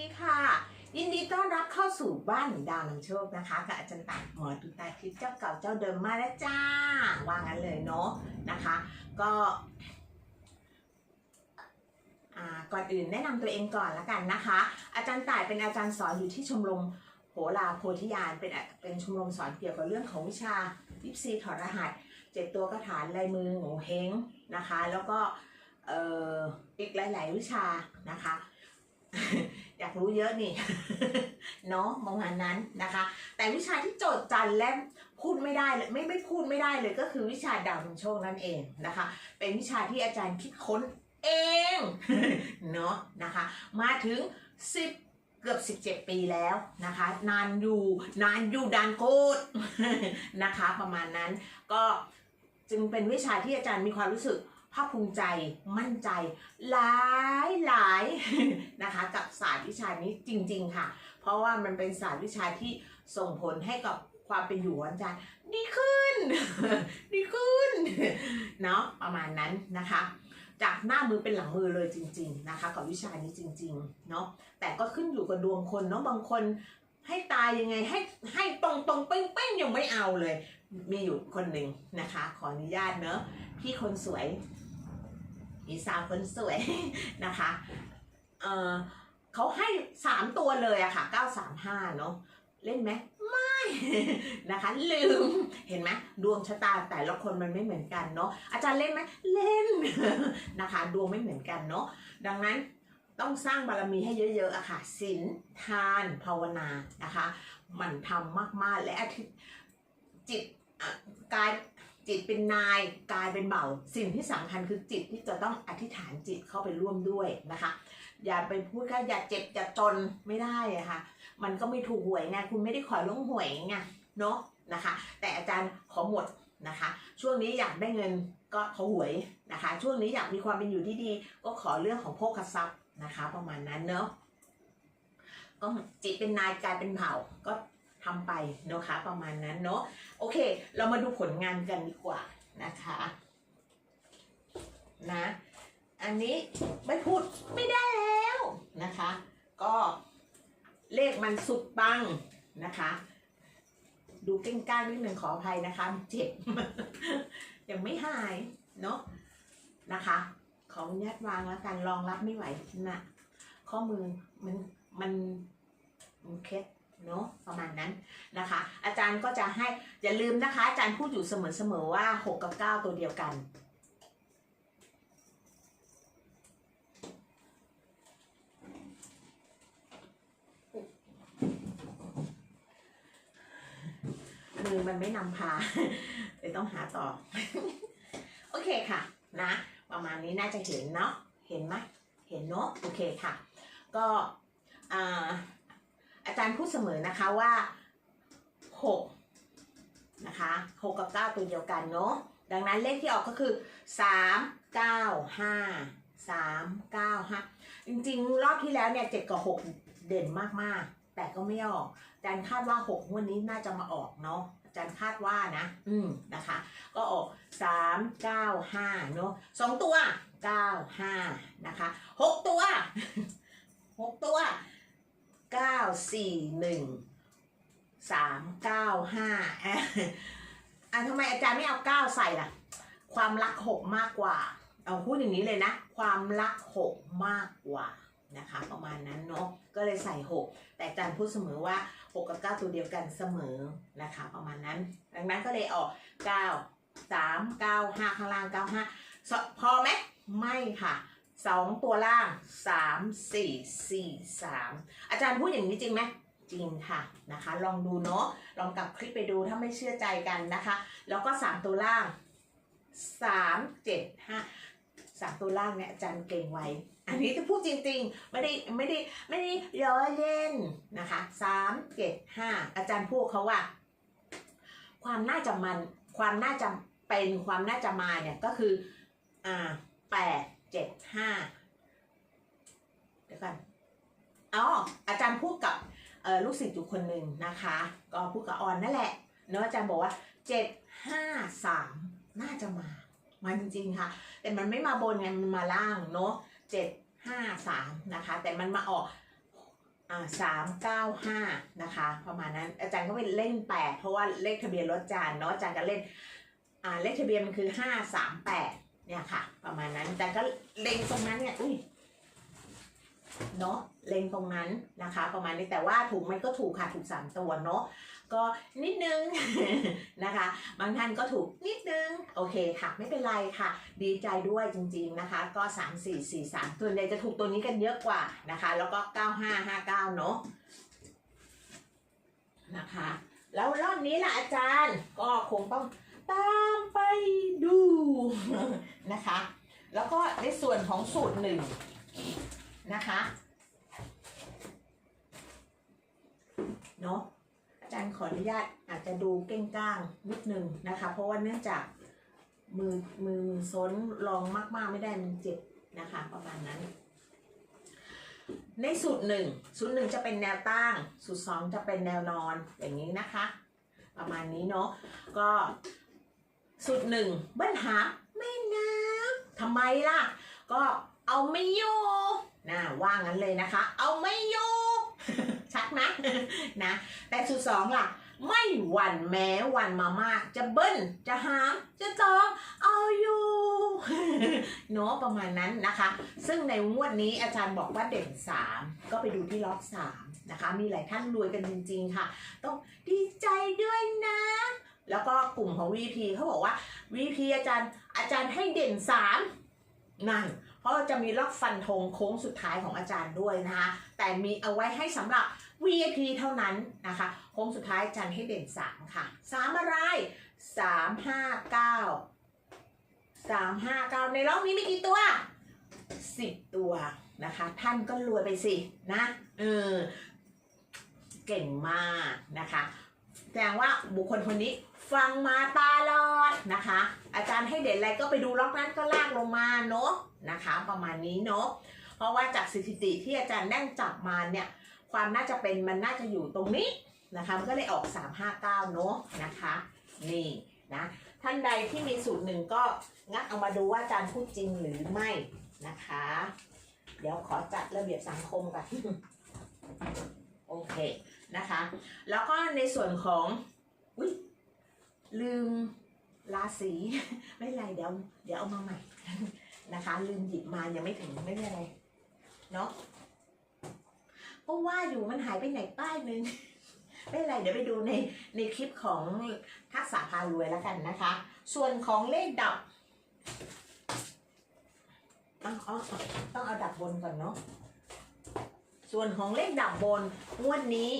ดีค่ะ ยินดีต้อนรับเข้าสู่บ้านดาวนำโชคนะคะกับอาจารย์ต่างหมอตุตาคลิปเจ้าเก่าเจ้าเดิมมาแล้วจ้าว่างั้นเลยเนาะนะคะ ก็ก่อนอื่นแนะนำตัวเองก่อนละกันนะคะ อาจารย์ต่ายเป็นอาจารย์สอนอยู่ที่ชมรมโหราโพธิญาณเป็นเป็นชมรมสอนเกี่ยวกับเรื่องของวิชายิปซีถอดรหัสเจ็ดตัวกระถานลายมือโงเฮงนะคะ แล้วก็เอออีกหลาย ๆ วิชานะคะ อยากรู้เยอะนี่เนาะประมาณนั้นนะคะ แต่วิชาที่โจทย์จันและพูดไม่ได้เลยไม่ไม่พูดไม่ได้เลยก็คือวิชาดาวนำโชคนั่นเองนะคะ เป็นวิชาที่อาจารย์คิดค้นเองเนาะนะคะ มาถึง 10เกือบ 17 ปีแล้วนะคะ นานอยู่นานอยู่ดานโคตรนะคะ ประมาณนั้นก็จึงเป็นวิชาที่อาจารย์มีความรู้สึก ภาคภูมิใจมั่นใจหลายหลายนะคะ กับศาสตร์วิชานี้จริง ๆ ค่ะ เพราะว่ามันเป็นศาสตร์วิชาที่ส่งผลให้กับความเป็นอยู่ของอาจารย์ดีขึ้น ดีขึ้นเนาะประมาณนั้นนะคะ จากหน้ามือเป็นหลังมือเลยจริง ๆนะคะ กับวิชานี้จริงๆเนาะแต่ก็ขึ้นอยู่กับดวงคนเนาะบางคนให้ตายยังไงให้ให้ตรงตรงเป้งเป้งๆยังไม่เอาเลย มีอยู่คนหนึ่งนะคะ ขออนุญาตเนอะพี่คนสวย พี่สาวคนสวยนะคะเออเขาให้สามตัวเลยอะค่ะเก้าสามห้าเนาะเล่นไหมไม่นะคะลืมเห็นไหมดวงชะตาแต่ละคนมันไม่เหมือนกันเนาะอาจารย์เล่นไหมเล่นนะคะดวงไม่เหมือนกันเนาะดังนั้นต้องสร้างบารมีให้เยอะๆอะค่ะศีลทานภาวนานะคะมันทำมากๆและอธิจิตกาย จิตเป็นนายกายเป็นเบาสิ่งที่สำคัญคือจิตที่จะต้องอธิษฐานจิตเข้าไปร่วมด้วยนะคะ อย่าไปพูดแค่อย่าเจ็บอย่าจนไม่ได้ะค่ะ มันก็ไม่ถูกหวยไงคุณไม่ได้ขอลงหวยไงเนาะนะคะ แต่อาจารย์ขอหมดนะคะ ช่วงนี้อยากได้เงินก็ขอหวยนะคะ ช่วงนี้อยากมีความเป็นอยู่ที่ดี ก็ขอเรื่องของโภคทรัพย์นะคะ ประมาณนั้นเนาะก็จิตเป็นนายกายเป็นเผ่าก็ ทำไปเนาะคะประมาณนั้นเนาะโอเค เรามาดูผลงานกันดีกว่านะคะนะอันนี้ไม่พูดไม่ได้แล้วนะคะ ก็เลขมันสุดปังนะคะ ดูเก้งก้างนิดหนึ่งขออภัยนะคะเจ็บยังไม่หายเนาะนะคะขออนุญาตวางแล้วกันรองรับไม่ไหวนะข้อมือมันมันมันเคล็ด เนาะประมาณนั้นนะคะ อาจารย์ก็จะให้อย่าลืมนะคะ อาจารย์พูดอยู่เสมอๆว่า 6 กับ 9 ตัวเดียวกันมือมันไม่นำพาเลยต้องหาต่อ โอเคค่ะนะ ประมาณนี้น่าจะเห็นเนาะเห็นไหมเห็นเนาะโอเคค่ะ ก็อ่า อาจารย์พูดเสมอนะคะว่าหกนะคะหกกับเก้าตัวเดียวกันเนาะดังนั้นเลขที่ออกก็คือสามเก้าห้าสามเก้าห้าจริงๆ รอบที่แล้วเนี่ยเจ็ดกับหกเด่นมากๆ แต่ก็ไม่ออกอาจารย์คาดว่าหกงวันนี้น่าจะมาออกเนาะอาจารย์คาดว่านะ อืมนะคะ ก็ออกสามเนาะสองตัวเก้าห้านะคะหกตัวหกตัว เก้าสี่หนึ่งสามเก้าห้าอะทำไมอาจารย์ไม่เอาเก้าใส่ล่ะ ความรักหกมากกว่า เอาพูดอย่างนี้เลยนะ ความรักหกมากกว่านะคะ ประมาณนั้นเนาะก็เลยใส่หกแต่อาจารย์พูดเสมอว่า6กับ9ตัวเดียวกันเสมอนะคะ ประมาณนั้น ดังนั้นก็เลยออก9 3 9 5ข้างล่าง9 5สพอไหมไม่ค่ะ 2ตัวล่าง3 4 4 3อาจารย์พูดอย่างนี้จริงไหมจริงค่ะนะคะ ลองดูเนาะลองกลับคลิปไปดูถ้าไม่เชื่อใจกันนะคะ แล้วก็3ตัวล่าง3 7 5 3ตัวล่างเนี่ยอาจารย์เก่งไว้ อันนี้จะพูดจริงๆ ไม่ได้ไม่ได้ไม่ได้ล้อเล่นนะคะสามเจ็ดห้าอาจารย์พูดเขาว่า ความน่าจะมันความน่าจะเป็นความน่าจะมาเนี่ยก็คืออ่าแปด เจ็ดห้าเดี๋ยวกันอ๋ออาจารย์พูดกับลูกศิษย์อยู่คนหนึ่งนะคะ ก็พูดกับออนนั่นแหละเนอะอาจารย์บอกว่าเจ็ดห้าสามน่าจะมา มาจริงๆค่ะ แต่มันไม่มาบนไงมันมาล่างเนาะเจ็ดห้าสามนะคะ แต่มันมาออกสามเก้าห้านะคะประมาณนั้นอาจารย์ก็ไปเล่นแปดเพราะว่าเลขทะเบียนรถอาจารย์เนาะอาจารย์ก็เล่นอ่าเลขทะเบียนมันคือห้าสามแปด เนี่ยค่ะ ประมาณนั้นอาจารย์ก็เล็งตรงนั้นเนี่ยอุ้ยเนาะเล็งตรงนั้นนะคะ ประมาณนี้แต่ว่าถูกมันก็ถูกค่ะถูกสามตัวเนาะก็นิดนึงนะคะ บางท่านก็ถูกนิดนึงโอเคค่ะไม่เป็นไรค่ะ ดีใจด้วยจริงๆนะคะ ก็ 3 4 4 3ส่วนใหญ่จะถูกตัวนี้กันเยอะกว่านะคะ แล้วก็ 9559 เนอะนะคะ แล้วรอบนี้ล่ะอาจารย์ก็คงต้อง ตามไปดูนะคะ แล้วก็ในส่วนของสูตรหนึ่งนะคะเนาะอาจารย์ขออนุญาตอาจจะดูเก้งก้างนิดนึงนะคะ เพราะว่าเนื่องจากมือมือซ้นลองมาก ๆ ไม่ได้มันเจ็บนะคะ ประมาณนั้น ในสูตรหนึ่งสูตรหนึ่งจะเป็นแนวตั้ง สูตรสองจะเป็นแนวนอนอย่างนี้นะคะ ประมาณนี้เนาะก็ สูตรหนึ่งเบิ้ลหาไม่น้ำทำไมล่ะ ก็เอาไม่อยู่นะว่างั้นเลยนะคะ เอาไม่อยู่ชัดนะนะ แต่สูตรสองล่ะ ไม่หวั่นแม้วันมามาก จะเบิ้ลจะหาม จะจองเอาอยู่เนาะประมาณนั้นนะคะ ซึ่งในงวดนี้อาจารย์บอกว่าเด่น 3 ก็ไปดูที่ล็อก3นะคะ มีหลายท่านรวยกันจริง ๆ ค่ะ ต้องดีใจด้วยนะ แล้วก็กลุ่มของ VP เขาบอกว่า VP อาจารย์อาจารย์ให้เด่น3นั่นเพราะจะมีล็อกฟันธงโค้งสุดท้ายของอาจารย์ด้วยนะคะ แต่มีเอาไว้ให้สำหรับ VIP เท่านั้นนะคะ โค้งสุดท้ายอาจารย์ให้เด่น 3 ค่ะ 3 อะไร 3 5 9 3 5 9 ในล็อกนี้มีกี่ตัว 10 ตัวนะคะ ท่านก็รวยไปสินะเออเก่งมากนะคะ แสดงว่าบุคคลคนนี้ ฟังมาตาลอดนะคะ อาจารย์ให้เด่นอะไรก็ไปดูล็อกนั้นก็ลากลงมาเนาะนะคะ ประมาณนี้เนาะเพราะว่าจากสถิติที่อาจารย์นั่งจับมาเนี่ยความน่าจะเป็นมันน่าจะอยู่ตรงนี้นะคะมันก็เลยออก 359เนาะนะคะนี่นะท่านใดที่มีสูตรหนึ่งก็งัดเอามาดูว่าอาจารย์พูดจริงหรือไม่นะคะ เดี๋ยวขอจัดระเบียบสังคมก่อนโอเคนะคะ แล้วก็ในส่วนของอุ้ย ลืมราศีไม่ไรเดี๋ยวเดี๋ยวเอามาใหม่นะคะ ลืมหยิบมายังไม่ถึงไม่เป็นไรเนาะเพราะว่าอยู่มันหายไปไหนป้ายนึงไม่ไรเดี๋ยวไปดูในในคลิปของทักษะพารวยแล้วกันนะคะ ส่วนของเลขดับเอาเอาเอาต้องเอาดับบนก่อนเนาะส่วนของเลขดับบนงวดนี้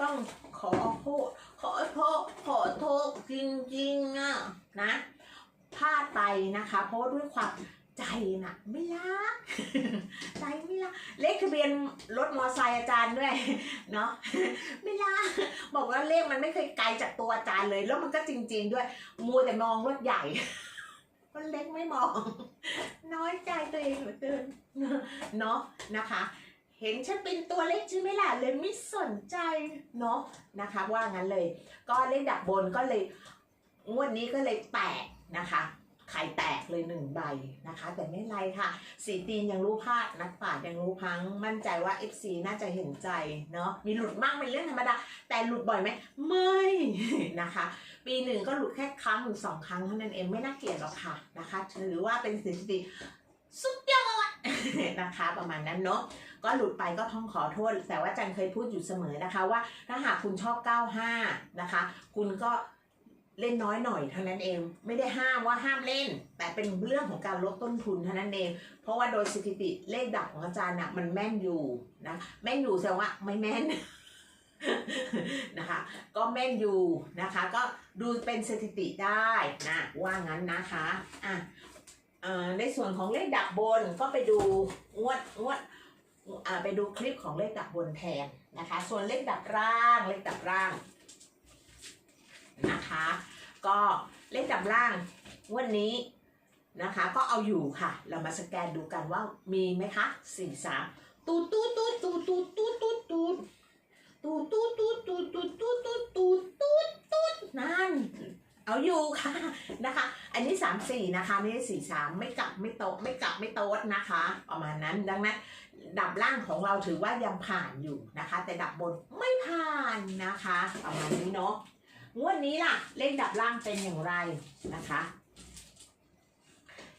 ต้อง ขอโทษขอโทษขอโทษจริงๆอะนะพลาดไปนะคะ เพราะด้วยความใจน่ะ ไม่รัก ใจไม่รัก เลขทะเบียนรถมอไซค์อาจารย์ด้วย เนาะไม่รัก บอกว่าเลขมันไม่เคยไกลจากตัวอาจารย์เลย แล้วมันก็จริง ๆ ด้วย มัวแต่มองรถใหญ่มันเล็กไม่มอง น้อยใจตัวเองเหลือเกินเนาะนะคะ เห็นฉันเป็นตัวเล็กใช่ไหมล่ะเลยไม่สนใจเนาะนะคะ ว่างั้นเลย ก็เลขดับบนก็เลยงวดนี้ก็เลยแตกนะคะไข่แตกเลยหนึ่งใบนะคะ แต่ไม่ไรค่ะ สีตีนยังรู้พลาดนักปรายังรู้พัง มั่นใจว่า FC น่าจะเห็นใจเนาะมีหลุดมากเป็นเรื่องธรรมดา แต่หลุดบ่อยไหมไม่นะคะ ปีหนึ่งก็หลุดแค่ครั้งหรือสองครั้งเท่านั้นเองไม่น่าเกลียดหรอกค่ะนะคะถือว่าเป็นสถิติสุดยอด นะคะประมาณนั้นเนาะก็หลุดไปก็ต้องขอโทษ แต่ว่าจันเคยพูดอยู่เสมอนะคะว่าถ้าหากคุณชอบ 95 นะคะ คุณก็เล่นน้อยหน่อยเท่านั้นเอง ไม่ได้ห้ามว่าห้ามเล่น แต่เป็นเรื่องของการลดต้นทุนเท่านั้นเอง เพราะว่าโดยสถิติเลขดับของอาจารย์น่ะมันแม่นอยู่นะแม่นอยู่แสดงว่าไม่แม่นนะคะ ก็แม่นอยู่นะคะ ก็ดูเป็นสถิติได้นะว่างั้นนะคะอะ ในส่วนของเลขดับบนก็ไปดูงวดงวดไปดูคลิปของเลขดับบนแทนนะคะ ส่วนเลขดับร่างเลขดับร่างนะคะ ก็เลขดับล่างงวันนี้นะคะ ก็เอาอยู่ค่ะ เรามาสแกนดูกันว่ามีไหมคะสี่สามตูดตูดตูดตูดตูดตูดตูดตูดตูดตูดตูดตูดตูดตูดตูดตูดตูดตูดนั่น เอาอยู่ค่ะนะคะ อันนี้สามสี่นะคะไม่ใช่สี่สามไม่กลับไม่โตไม่กลับไม่โต๊ดนะคะ ประมาณนั้นดังนั้นดับล่างของเราถือว่ายังผ่านอยู่นะคะ แต่ดับบนไม่ผ่านนะคะประมาณนี้เนาะงวดนี้ล่ะ เลขดับล่างเป็นอย่างไรนะคะ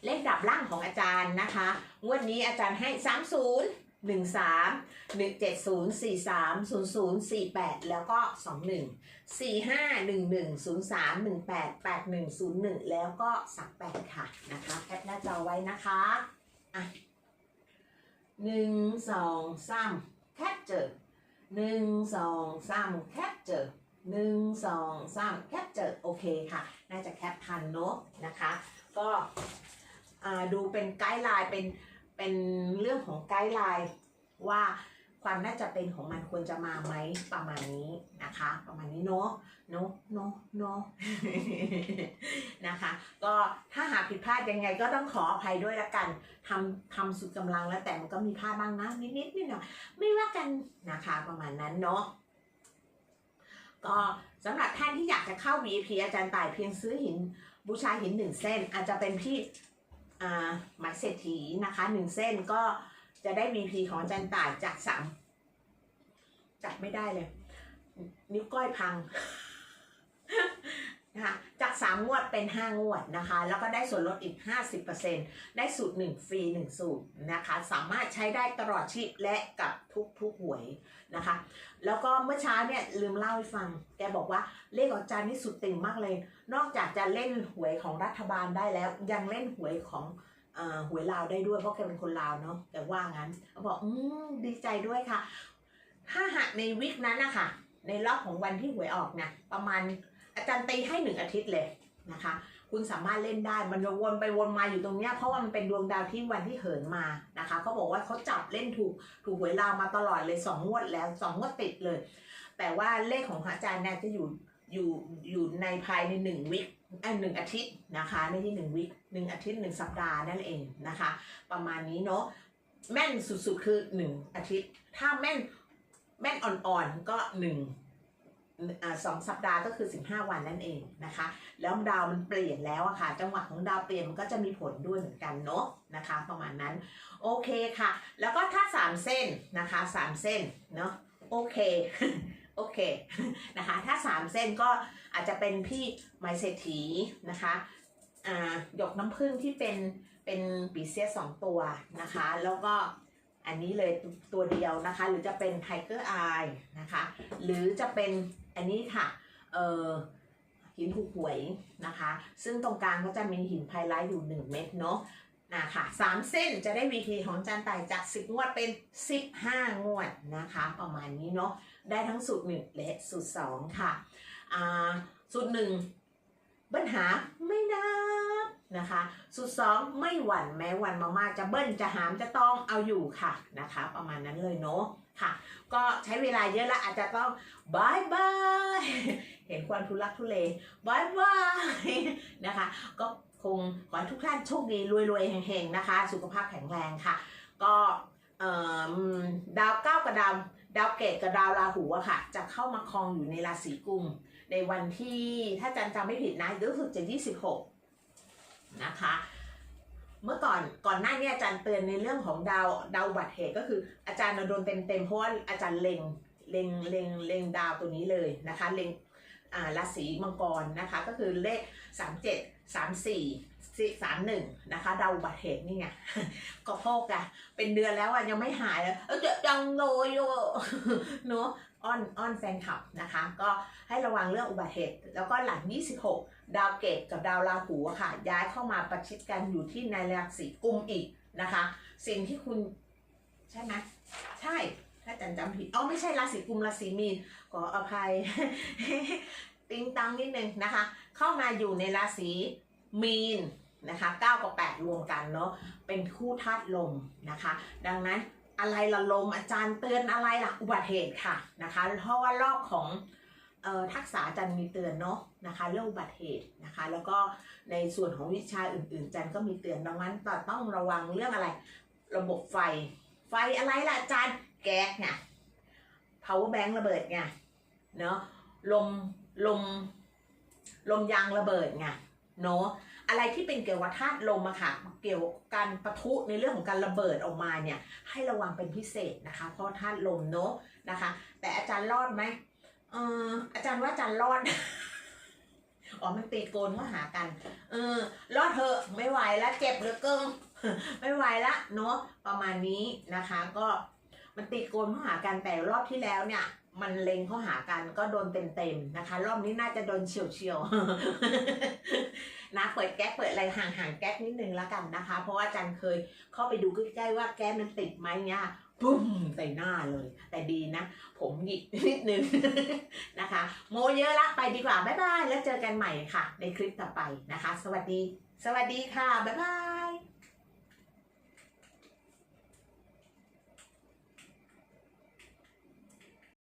เลขดับล่างของอาจารย์นะคะงวดนี้อาจารย์ให้สามศูนย์ 30 13 170 43 00 48แล้วก็21 45 11 03 18 81 01แล้วก็38ค่ะนะคะแคปหน้าจอไว้นะคะอะหนึ่งสองสามแคปเจอหนึ่งสองสามแคปเจอหนึ่งสองสามแคปเจอโอเคค่ะ น่าจะแคปทันเนอะนะคะ ก็อ่าดูเป็นไกด์ไลน์เป็น เป็นเรื่องของไกด์ไลน์ว่าความน่าจะเป็นของมันควรจะมาไหมประมาณนี้นะคะ ประมาณนี้เนาะเนาะเนาะเนาะนะคะ ก็ถ้าหากผิดพลาดยังไงก็ต้องขออภัยด้วยละกันทำทำสุดกำลังแล้วแต่มันก็มีพลาดบ้างนะนิดนิดนิดหน่อยไม่ว่ากันนะคะประมาณนั้นเนาะก็สำหรับท่านที่อยากจะเข้า VIP อาจารย์ต่ายเพียงซื้อหินบูชาหินหนึ่งเส้น อาจจะเป็นพี่ หมายเศรษฐีนะคะหนึ่งเส้นก็จะได้ VP ของอาจารย์ต่ายจากสามจัดไม่ได้เลย นิ้วก้อยพัง นะคะจาก3งวดเป็น5งวดนะคะ แล้วก็ได้ส่วนลดอีก 50%ได้สูตร1ฟรี1 สูตรนะคะ สามารถใช้ได้ตลอดชีพและกับทุกทุกหวยนะคะ แล้วก็เมื่อเช้าเนี่ยลืมเล่าให้ฟัง แกบอกว่าเลขของอาจารย์นี่สุดติ่งมากเลย นอกจากจะเล่นหวยของรัฐบาลได้แล้ว ยังเล่นหวยของอหวยลาวได้ด้วยเพราะแกเป็นคนลาวเนาะแกว่างั้นเขาบอกอืมดีใจด้วยค่ะ ถ้าหากในวิกนั้นนะคะในรอบของวันที่หวยออกนี่ยประมาณ อาจารย์ตีให้หนึ่งอาทิตย์เลยนะคะ คุณสามารถเล่นได้มันจะวนไปวนมาอยู่ตรงเนี้ยเพราะว่ามันเป็นดวงดาวที่วันที่เหินมานะคะเขาบอกว่าเขาจับเล่นถูกถูกหวยลาวมาตลอดเลยสองงวดแล้วสองงวดติดเลย แต่ว่าเลขของอาจารย์เนี่ยจะอยู่อยู่อยู่ในภายในหนึ่งวิคเอหนึ่งอาทิตย์นะคะไม่ใช่หนึ่งวิคหนึ่งอาทิตย์หนึ่งสัปดาห์นั่นเองนะคะ ประมาณนี้เนาะแม่นสุดๆคือหนึ่งอาทิตย์ ถ้าแม่นแม่นอ่อนๆก็หนึ่ง สองสัปดาห์ก็คือ 15 วันนั่นเองนะคะ แล้วดาวมันเปลี่ยนแล้วอะค่ะ จังหวะของดาวเปลี่ยนมันก็จะมีผลด้วยเหมือนกันเนาะนะคะ ประมาณนั้นโอเคค่ะ แล้วก็ถ้า 3 เส้นนะคะ 3 เส้นเนาะโอเคโอเคนะคะถ้า 3 เส้นก็อาจจะเป็นพี่ไมเศรษฐีนะคะอ่าหยกน้ำผึ้งที่เป็นเป็นปีเซียสองตัวนะคะ แล้วก็อันนี้เลยตัวเดียวนะคะ หรือจะเป็นไทเกอร์อายนะคะ หรือจะเป็น อันนี้ค่ะเอ่อหินหูหวยนะคะ ซึ่งตรงกลางก็จะมีหินไพไลท์อยู่ 1 เม็ดเนาะนะคะสามเส้นจะได้วีทีของจานไต่จาก 10 งวดเป็น 15 งวดนะคะ ประมาณนี้เนาะได้ทั้งสูตร 1 และสูตร 2 ค่ะ อ่า สูตร 1 ปัญหาไม่ได้ นะคะสูตร2ไม่หวั่นแม้วันมากๆจะเบิ้ลจะหามจะต้องเอาอยู่ค่ะนะคะ ประมาณนั้นเลยเนาะค่ะ ก็ใช้เวลาเยอะแล้วอาจจะต้องบายบายเห็นความทุลักทุเลบายบายนะคะ ก็คงขอให้ทุกท่านโชคดีรวยๆเฮงๆนะคะ สุขภาพแข็งแรงค่ะ ก็ดาวเก้ากับดาวดาวเกตกับดาวราหูอะค่ะ จะเข้ามาครองอยู่ในราศีกุมในวันที่ถ้าจันจำไม่ผิดนะรู้สึกจะ 26 นะคะ เมื่อก่อนก่อนหน้านี้อาจารย์เตือนในเรื่องของดาวดาวอุบัติเหตุก็คือ อาจารย์โดนเต็มเต็มๆเพราะว่าอาจารย์เล็งเล็งเล็งเล็งดาวตัวนี้เลยนะคะเล็งราศีมังกรนะคะก็คือเลข 37 34 31นะคะดาวอุบัติเหตุนี่ไงก็โพกอะเป็นเดือนแล้วอะยังไม่หายเลยเออจะยังโนโยเนอะอ้อนอ้อนแฟนคลับนะคะ ก็ให้ระวังเรื่องอุบัติเหตุ แล้วก็หลัง 26 ดาวเกตกับดาวราหูค่ะ ย้ายเข้ามาประชิดกันอยู่ที่ในราศีกุมอีกนะคะ สิ่งที่คุณใช่ไหมใช่ถ้าจันจำผิดอ๋อไม่ใช่ราศีกุมราศีมีนขออภัยติงตังนิดนึงนะคะ เข้ามาอยู่ในราศีมีนนะคะ9กับ8รวมกันเนาะเป็นคู่ธาตุลมนะคะ ดังนั้นอะไรละลมอาจารย์เตือนอะไรล่ะอุบัติเหตุค่ะนะคะเพราะว่ารอบของ ทักษะอาจารย์มีเตือนเนาะนะคะเรื่องอุบัติเหตุนะคะ แล้วก็ในส่วนของวิชาอื่นๆอาจารย์ก็มีเตือนดังนั้นต้องระวังเรื่องอะไร ระบบไฟ ไฟอะไรล่ะอาจารย์แก๊สไง power bank ระเบิดไงเนาะลมลมลมยางระเบิดไงเนาะอะไรที่เป็นเกี่ยวกับธาตุลมอะค่ะเกี่ยวกับการปะทุในเรื่องของการระเบิดออกมาเนี่ยให้ระวังเป็นพิเศษนะคะ เพราะธาตุลมเนอะนะคะ แต่อาจารย์รอดไหม เอออาจารย์ว่าอาจารย์รอด อ๋อมันตีโกนเข้าหากัน เออ รอดเถอะไม่ไหวแล้วเจ็บเหลือเกินไม่ไหวละเนาะประมาณนี้นะคะ ก็มันตีโกนเข้าหากันแต่รอบที่แล้วเนี่ย มันเล็งเข้าหากันก็โดนเต็มๆนะคะ รอบนี้น่าจะโดนเฉียวๆนะเปิดแก๊สเปิดอะไรห่างๆแก๊สนิดนึงแล้วกันนะคะ เพราะว่าอาจารย์เคยเข้าไปดูใกล้ๆว่าแก๊สมันติดไหมเนี่ย ปุ้มใส่หน้าเลย แต่ดีนะ ผมหยิกนิดนึงนะคะ โมเยอะละไปดีกว่า บ๊ายบาย แล้วเจอกันใหม่ค่ะ ในคลิปต่อไปนะคะ สวัสดี สวัสดีค่ะ บ๊ายบาย